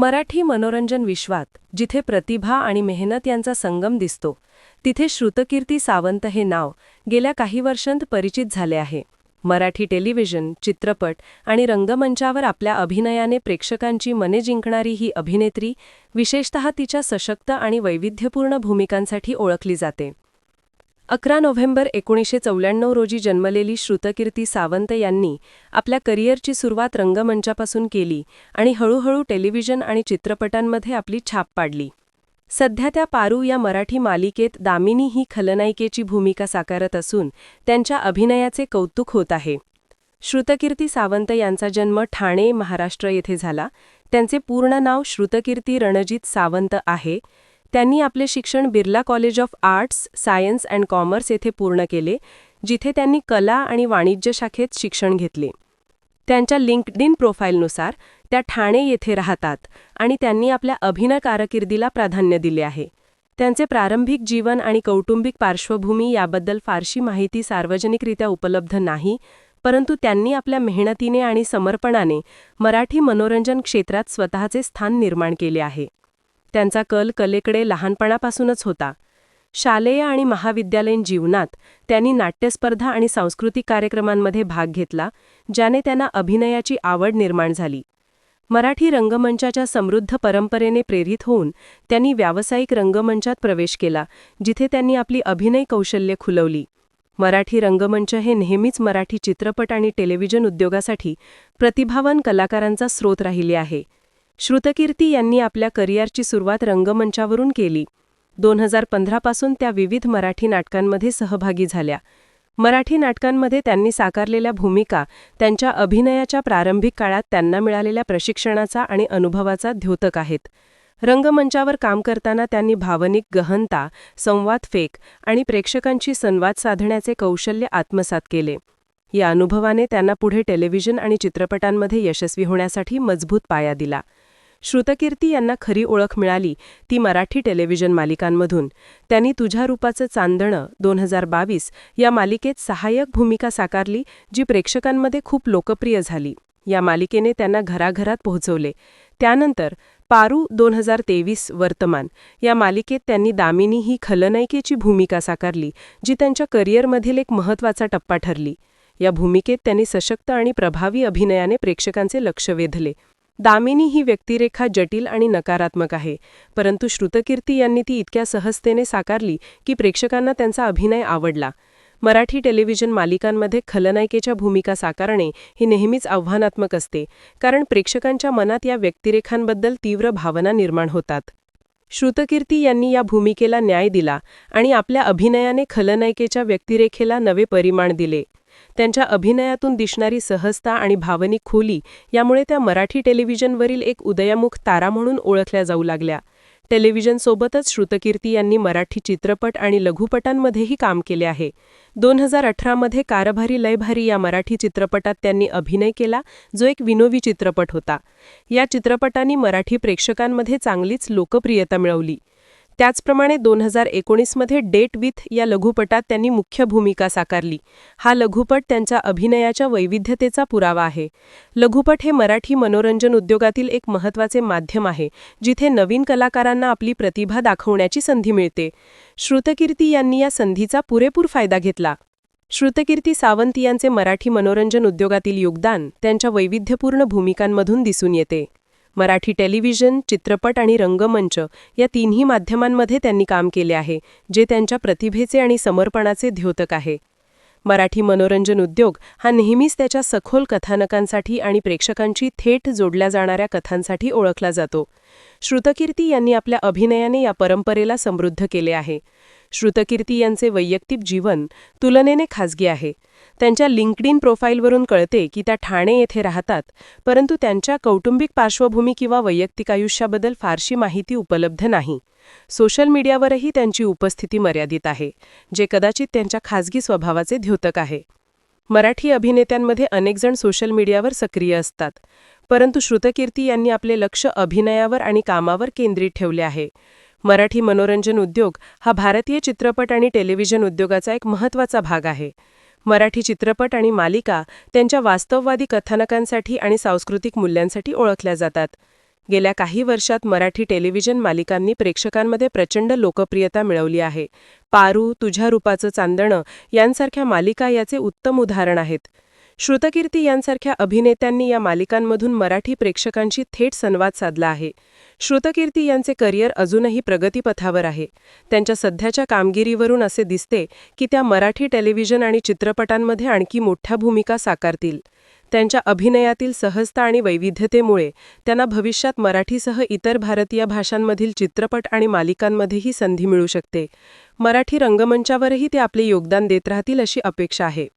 मराठी मनोरंजन विश्वात जिथे प्रतिभा आणि मेहनत यांचा संगम दिसतो तिथे श्रुतकीर्ती सावंत हे नाव गेल्या काही वर्षांत परिचित झाले आहे. मराठी टेलिव्हिजन चित्रपट आणि रंगमंचावर आपल्या अभिनयाने प्रेक्षकांची मने जिंकणारी ही अभिनेत्री विशेषतः तिच्या सशक्त आणि वैविध्यपूर्ण भूमिकांसाठी ओळखली जाते. अकरा नोव्हेंबर एकोणीसशे चौऱ्याण्णव रोजी जन्मलेली श्रुतकीर्ती सावंत यांनी आपल्या करिअरची सुरुवात रंगमंचापासून केली आणि हळूहळू टेलिव्हिजन आणि चित्रपटांमध्ये आपली छाप पाडली. सध्या त्या पारू या मराठी मालिकेत दामिनी ही खलनायिकेची भूमिका साकारत असून त्यांच्या अभिनयाचे कौतुक होत आहे. श्रुतकीर्ती सावंत यांचा जन्म ठाणे महाराष्ट्र येथे झाला. त्यांचे पूर्ण नाव श्रुतकीर्ती रणजित सावंत आहे. त्यांनी आपले शिक्षण Birla college of arts science and commerce येथे पूर्ण केले जिथे त्यांनी कला आणि वाणिज्य शाखेत शिक्षण घेतले. त्यांच्या लिंक्डइन प्रोफाईलनुसार त्या ठाणे येथे राहतात आणि त्यांनी आपल्या अभिनय कारकिर्दीला प्राधान्य दिले आहे. त्यांचे प्रारंभिक जीवन आणि कौटुंबिक पार्श्वभूमी याबद्दल फारशी माहिती सार्वजनिकरित्या उपलब्ध नाही परंतु त्यांनी आपल्या मेहनतीने आणि समर्पणाने मराठी मनोरंजन क्षेत्रात स्वतःचे स्थान निर्माण केले आहे. त्यांचा कल कलेकडे लहानपणापासूनच होता. शालेय आणि महाविद्यालयीन जीवनात त्यांनी नाट्यस्पर्धा आणि सांस्कृतिक कार्यक्रमांमध्ये भाग घेतला ज्याने त्यांना अभिनयाची आवड निर्माण झाली. मराठी रंगमंचाच्या समृद्ध परंपरेने प्रेरित होऊन त्यांनी व्यावसायिक रंगमंचात प्रवेश केला जिथे त्यांनी आपली अभिनय कौशल्य खुलवली. मराठी रंगमंच हे नेहमीच मराठी चित्रपट आणि टेलिव्हिजन उद्योगासाठी प्रतिभावान कलाकारांचा स्रोत राहिले आहे. श्रुतकीर्ती यांनी आपल्या करिअरची सुरुवात रंगमंचावरून केली. दोन हजार पंधरापासून त्या विविध मराठी नाटकांमध्ये सहभागी झाल्या. मराठी नाटकांमध्ये त्यांनी साकारलेल्या भूमिका त्यांच्या अभिनयाच्या प्रारंभिक काळात त्यांना मिळालेल्या प्रशिक्षणाचा आणि अनुभवाचा द्योतक आहेत. रंगमंचावर काम करताना त्यांनी भावनिक गहनता संवाद फेक आणि प्रेक्षकांशी संवाद साधण्याचे कौशल्य आत्मसात केले. या अनुभवाने त्यांना पुढे टेलिव्हिजन आणि चित्रपटांमध्ये यशस्वी होण्यासाठी मजबूत पाया दिला. श्रुतकीर्ती यांना खरी ओळख मिळाली ती मराठी टेलिव्हिजन मालिकांमधून. त्यांनी तुझ्या रूपाचं चांदणं दोन हजार बावीस या मालिकेत सहाय्यक भूमिका साकारली जी प्रेक्षकांमध्ये खूप लोकप्रिय झाली. या मालिकेने त्यांना घराघरात पोहोचवले. त्यानंतर पारू दोन हजार तेवीस वर्तमान या मालिकेत त्यांनी दामिनी ही खलनायिकेची भूमिका साकारली जी त्यांच्या करिअरमधील एक महत्त्वाचा टप्पा ठरली. या भूमिकेत त्यांनी सशक्त आणि प्रभावी अभिनयाने प्रेक्षकांचे लक्ष वेधले. दामिनी ही व्यक्तिरेखा जटिल आणि नकारात्मक आहे परंतु श्रुतकीर्ती यांनी ती इतक्या सहजतेने साकारली की प्रेक्षकांना त्यांचा अभिनय आवडला. मराठी टेलिव्हिजन मालिकांमध्ये खलनायिकेच्या भूमिका साकारणे ही नेहमीच आव्हानात्मक असते कारण प्रेक्षकांच्या मनात या व्यक्तिरेखांबद्दल तीव्र भावना निर्माण होतात. श्रुतकीर्ती यांनी या भूमिकेला न्याय दिला आणि आपल्या अभिनयाने खलनायिकेच्या व्यक्तिरेखेला नवे परिमाण दिले. त्यांच्या अभिनयातून दिसणारी सहजता आणि भावनिक खोली यामुळे त्या मराठी टेलिव्हिजनवरील एक उदयमुख तारा म्हणून ओळखल्या जाऊ लागल्या. टेलिव्हिजनसोबतच श्रुतकीर्ती यांनी मराठी चित्रपट आणि लघुपटांमध्येही काम केले आहे. दोन हजार अठरामध्ये कारभारी लयभारी या मराठी चित्रपटात त्यांनी अभिनय केला जो एक विनोवी चित्रपट होता. या चित्रपटांनी मराठी प्रेक्षकांमध्ये चांगलीच लोकप्रियता मिळवली. त्याचप्रमाणे दोन हजार एकोणीसमध्ये डेट विथ या लघुपटात त्यांनी मुख्य भूमिका साकारली. हा लघुपट त्यांच्या अभिनयाच्या वैविध्यतेचा पुरावा आहे. लघुपट हे मराठी मनोरंजन उद्योगातील एक महत्त्वाचे माध्यम आहे जिथे नवीन कलाकारांना आपली प्रतिभा दाखवण्याची संधी मिळते. श्रुतकीर्ती यांनी या संधीचा पुरेपूर फायदा घेतला. श्रुतकीर्ती सावंत यांचे मराठी मनोरंजन उद्योगातील योगदान त्यांच्या वैविध्यपूर्ण भूमिकांमधून दिसून येते. मराठी टेलिव्हिजन चित्रपट आणि रंगमंच या तिन्ही माध्यमांमध्ये त्यांनी काम केले आहे जे त्यांच्या प्रतिभेचे आणि समर्पणाचे द्योतक आहे. मराठी मनोरंजन उद्योग हा नेहमीच त्याच्या सखोल कथानकांसाठी आणि प्रेक्षकांची थेट जोडल्या जाणाऱ्या कथांसाठी ओळखला जातो. श्रुतकीर्ती यांनी आपल्या अभिनयाने या परंपरेला समृद्ध केले आहे. श्रुतकीर्ती यांचे वैयक्तिक जीवन तुलनेने खाजगी आहे. त्यांच्या लिंक्डइन प्रोफाईलवरून कळते की त्या ठाणे येथे राहतात परंतु त्यांच्या कौटुंबिक पार्श्वभूमी किंवा वैयक्तिक आयुष्याबद्दल फारशी माहिती उपलब्ध नाही. सोशल मीडियावरही त्यांची उपस्थिती मर्यादित आहे जे कदाचित त्यांच्या खाजगी स्वभावाचे द्योतक आहे. मराठी अभिनेत्यांमध्ये अनेकजण सोशल मीडियावर सक्रिय असतात परंतु श्रुतकीर्ती यांनी आपले लक्ष अभिनयावर आणि कामावर केंद्रित ठेवले आहे. मराठी मनोरंजन उद्योग हा भारतीय चित्रपट आणि टेलिव्हिजन उद्योगाचा एक महत्त्वाचा भाग आहे. मराठी चित्रपट आणि मालिका त्यांच्या वास्तववादी कथानकांसाठी आणि सांस्कृतिक मूल्यांसाठी ओळखल्या जातात. गेल्या काही वर्षात मराठी टेलिव्हिजन मालिकांनी प्रेक्षकांमध्ये प्रचंड लोकप्रियता मिळवली आहे. पारू तुझ्या रूपाचं चांदणं यांसारख्या मालिका याचे उत्तम उदाहरण आहेत. श्रुतकीर्ती यांसारख्या अभिनेत्यांनी या मालिकांमधून मराठी प्रेक्षकांशी थेट संवाद साधला आहे. श्रुतकीर्ती यांचे करिअर अजूनही प्रगतीपथावर आहे. त्यांच्या सध्याच्या कामगिरीवरून असे दिसते की त्या मराठी टेलिव्हिजन आणि चित्रपटांमध्ये आणखी मोठ्या भूमिका साकारतील. त्यांच्या अभिनयातील सहजता आणि वैविध्यतेमुळे त्यांना भविष्यात मराठीसह इतर भारतीय भाषांमधील चित्रपट आणि मालिकांमध्येही संधी मिळू शकते. मराठी रंगमंचावरही ते आपले योगदान देत राहतील अशी अपेक्षा आहे.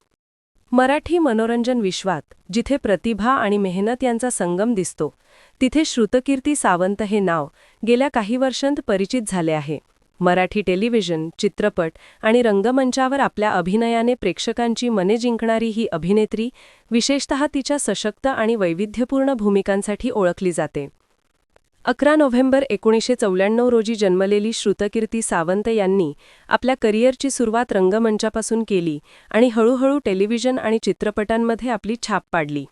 मराठी मनोरंजन विश्वात जिथे प्रतिभा आणि मेहनत यांचा संगम दिसतो तिथे श्रुतकीर्ती सावंत हे नाव गेल्या काही वर्षांत परिचित झाले आहे. मराठी टेलिव्हिजन चित्रपट आणि रंगमंचावर आपल्या अभिनयाने प्रेक्षकांची मने जिंकणारी ही अभिनेत्री विशेषतः तिच्या सशक्त आणि वैविध्यपूर्ण भूमिकांसाठी ओळखली जाते. अकरा नोव्हेंबर एकोणीसशे चौऱ्याण्णव रोजी जन्मलेली श्रुतकीर्ती सावंत यांनी आपल्या करिअरची सुरुवात रंगमंचापासून केली आणि हळूहळू टेलिव्हिजन आणि चित्रपटांमध्ये आपली छाप पाडली.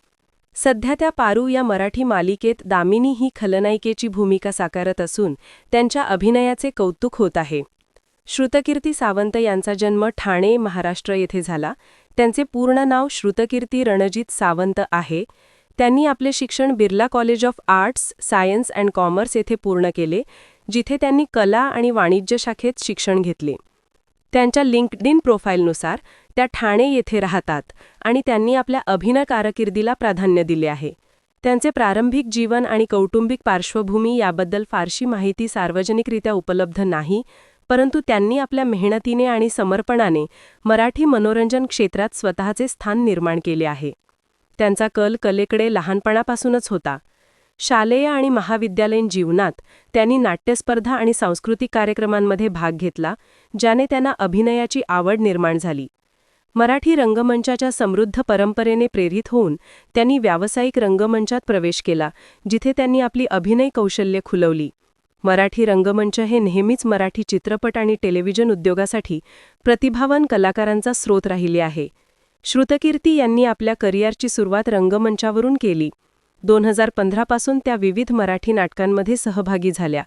सध्या त्या पारू या मराठी मालिकेत दामिनी ही खलनायिकेची भूमिका साकारत असून त्यांच्या अभिनयाचे कौतुक होत आहे. श्रुतकीर्ती सावंत यांचा जन्म ठाणे महाराष्ट्र येथे झाला. त्यांचे पूर्ण नाव श्रुतकीर्ती रणजित सावंत आहे. त्यांनी आपले शिक्षण Birla college of arts science and commerce येथे पूर्ण केले जिथे त्यांनी कला आणि वाणिज्य शाखेत शिक्षण घेतले. त्यांच्या लिंक्डइन प्रोफाईलनुसार त्या ठाणे येथे राहतात आणि त्यांनी आपल्या अभिनय कारकिर्दीला प्राधान्य दिले आहे. त्यांचे प्रारंभिक जीवन आणि कौटुंबिक पार्श्वभूमी याबद्दल फारशी माहिती सार्वजनिकरित्या उपलब्ध नाही परंतु त्यांनी आपल्या मेहनतीने आणि समर्पणाने मराठी मनोरंजन क्षेत्रात स्वतःचे स्थान निर्माण केले आहे. त्यांचा कल कलेकडे लहानपणापासूनच होता. शालेय आणि महाविद्यालयीन जीवनात त्यांनी नाट्यस्पर्धा आणि सांस्कृतिक कार्यक्रमांमध्ये भाग घेतला ज्याने त्यांना अभिनयाची आवड निर्माण झाली. मराठी रंगमंचाच्या समृद्ध परंपरेने प्रेरित होऊन त्यांनी व्यावसायिक रंगमंचात प्रवेश केला जिथे त्यांनी आपली अभिनय कौशल्य खुलवली. मराठी रंगमंच हे नेहमीच मराठी चित्रपट आणि टेलिव्हिजन उद्योगासाठी प्रतिभावान कलाकारांचा स्रोत राहिले आहे. श्रुतकीर्ती यांनी आपल्या करिअरची सुरुवात रंगमंचावरून केली. दोन हजार पंधरापासून त्या विविध मराठी नाटकांमध्ये सहभागी झाल्या.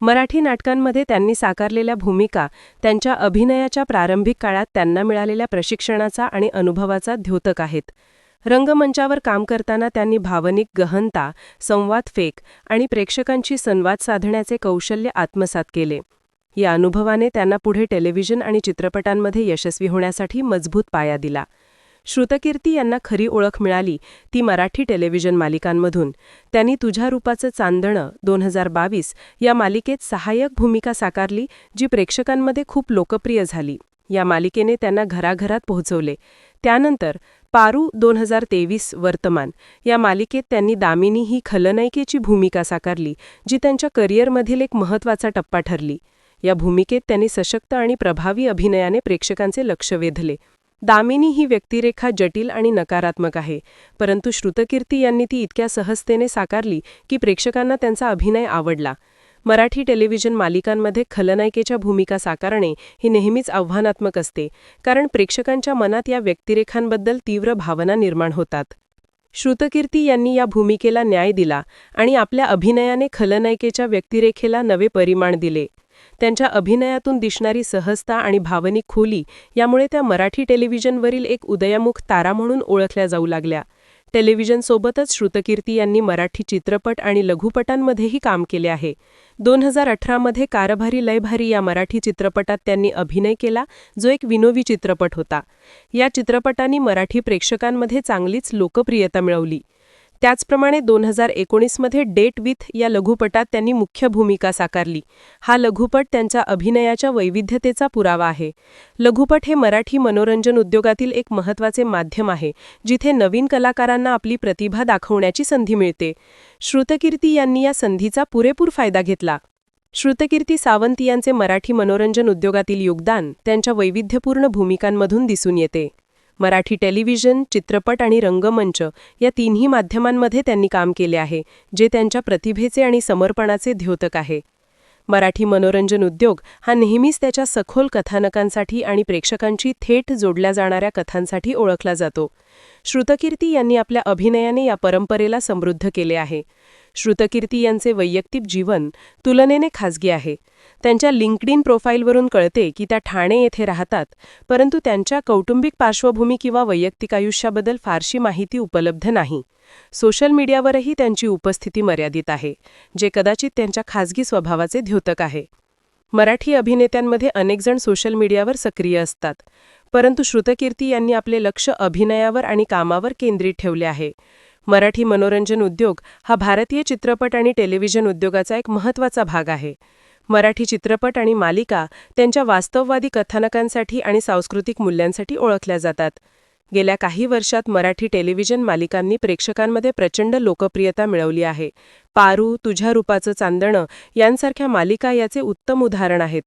मराठी नाटकांमध्ये त्यांनी साकारलेल्या भूमिका त्यांच्या अभिनयाच्या प्रारंभिक काळात त्यांना मिळालेल्या प्रशिक्षणाचा आणि अनुभवाचा द्योतक आहेत. रंगमंचावर काम करताना त्यांनी भावनिक गहनता संवाद फेक आणि प्रेक्षकांशी संवाद साधण्याचे कौशल्य आत्मसात केले. या अनुभवाने त्यांना पुढे टेलिव्हिजन आणि चित्रपटांमध्ये यशस्वी होण्यासाठी मजबूत पाया दिला. श्रुतकीर्ती यांना खरी ओळख मिळाली ती मराठी टेलिव्हिजन मालिकांमधून. त्यांनी तुझ्या रूपाचं चांदणं दोन हजार बावीस या मालिकेत सहाय्यक भूमिका साकारली जी प्रेक्षकांमध्ये खूप लोकप्रिय झाली. या मालिकेने त्यांना घराघरात पोहोचवले. त्यानंतर पारू दोन हजार तेवीस वर्तमान. या मालिकेत त्यांनी दामिनी ही खलनायिकेची भूमिका साकारली जी त्यांच्या करिअरमधील एक महत्त्वाचा टप्पा ठरली. या भूमिकेत त्यांनी सशक्त आणि प्रभावी अभिनयाने प्रेक्षकांचे लक्ष वेधले. दामिनी ही व्यक्तिरेखा जटिल आणि नकारात्मक आहे परंतु श्रुतकीर्ती यांनी ती इतक्या सहजतेने साकारली की प्रेक्षकांना त्यांचा अभिनय आवडला. मराठी टेलिव्हिजन मालिकांमध्ये खलनायिकेच्या भूमिका साकारणे ही नेहमीच आव्हानात्मक असते कारण प्रेक्षकांच्या मनात या व्यक्तिरेखांबद्दल तीव्र भावना निर्माण होतात. श्रुतकीर्ती यांनी या भूमिकेला न्याय दिला आणि आपल्या अभिनयाने खलनायिकेच्या व्यक्तिरेखेला नवे परिमाण दिले. त्यांच्या अभिनयातून दिसणारी सहजता आणि भावनिक खोली यामुळे त्या मराठी टेलिव्हिजनवरील एक उदयमुख तारा म्हणून ओळखल्या जाऊ लागल्या. टेलिव्हिजनसोबतच श्रुतकीर्ती यांनी मराठी चित्रपट आणि लघुपटांमध्येही काम केले आहे. दोन हजार अठरामध्ये कारभारी लयभारी या मराठी चित्रपटात त्यांनी अभिनय केला जो एक विनोवी चित्रपट होता. या चित्रपटांनी मराठी प्रेक्षकांमध्ये चांगलीच लोकप्रियता मिळवली. त्याचप्रमाणे दोन हजार एकोणीसमध्ये डेट विथ या लघुपटात त्यांनी मुख्य भूमिका साकारली. हा लघुपट त्यांच्या अभिनयाच्या वैविध्यतेचा पुरावा आहे. लघुपट हे मराठी मनोरंजन उद्योगातील एक महत्त्वाचे माध्यम आहे जिथे नवीन कलाकारांना आपली प्रतिभा दाखवण्याची संधी मिळते. श्रुतकीर्ती यांनी या संधीचा पुरेपूर फायदा घेतला. श्रुतकीर्ती सावंत यांचे मराठी मनोरंजन उद्योगातील योगदान त्यांच्या वैविध्यपूर्ण भूमिकांमधून दिसून येते. मराठी टेलिव्हिजन चित्रपट आणि रंगमंच या तिन्ही माध्यमांमध्ये त्यांनी काम केले आहे जे त्यांच्या प्रतिभेचे आणि समर्पणाचे द्योतक आहे. मराठी मनोरंजन उद्योग हा नेहमीच त्याच्या सखोल कथानकांसाठी आणि प्रेक्षकांची थेट जोडल्या जाणाऱ्या कथांसाठी ओळखला जातो. श्रुतकीर्ती यांनी आपल्या अभिनयाने या परंपरेला समृद्ध केले आहे. श्रुतकीर्ती यांचे वैयक्तिक जीवन तुलनेने खाजगी आहे. त्यांच्या लिंकडिन प्रोफाईलवरून कळते की त्या ठाणे येथे राहतात परंतु त्यांच्या कौटुंबिक पार्श्वभूमी किंवा वैयक्तिक आयुष्याबद्दल फारशी माहिती उपलब्ध नाही. सोशल मीडियावरही त्यांची उपस्थिती मर्यादित आहे जे कदाचित त्यांच्या खाजगी स्वभावाचे द्योतक आहे. मराठी अभिनेत्यांमध्ये अनेकजण सोशल मीडियावर सक्रिय असतात परंतु श्रुतकीर्ती यांनी आपले लक्ष अभिनयावर आणि कामावर केंद्रित ठेवले आहे. मराठी मनोरंजन उद्योग हा भारतीय चित्रपट आणि टेलिव्हिजन उद्योगाचा एक महत्त्वाचा भाग आहे. मराठी चित्रपट आणि मालिका त्यांच्या वास्तववादी कथानकांसाठी आणि सांस्कृतिक मूल्यांसाठी ओळखल्या जातात. गेल्या काही वर्षात मराठी टेलिव्हिजन मालिकांनी प्रेक्षकांमध्ये प्रचंड लोकप्रियता मिळवली आहे. पारू तुझ्या रूपाचं चांदणं यांसारख्या मालिका याचे उत्तम उदाहरण आहेत.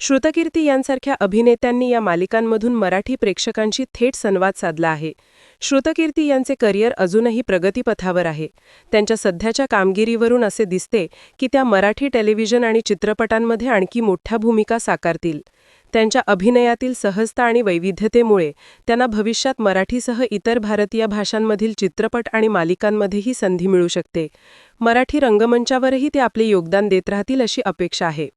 श्रुतकीर्ती यांसारख्या अभिनेत्यांनी या मालिकांमधून मराठी प्रेक्षकांशी थेट संवाद साधला आहे. श्रुतकीर्ती यांचे करिअर अजूनही प्रगतीपथावर आहे. त्यांच्या सध्याच्या कामगिरीवरून असे दिसते की त्या मराठी टेलिव्हिजन आणि चित्रपटांमध्ये आणखी मोठ्या भूमिका साकारतील. त्यांच्या अभिनयातील सहजता आणि वैविध्यतेमुळे त्यांना भविष्यात मराठीसह इतर भारतीय भाषांमधील चित्रपट आणि मालिकांमध्येही संधी मिळू शकते. मराठी रंगमंचावरही ते आपले योगदान देत राहतील अशी अपेक्षा आहे.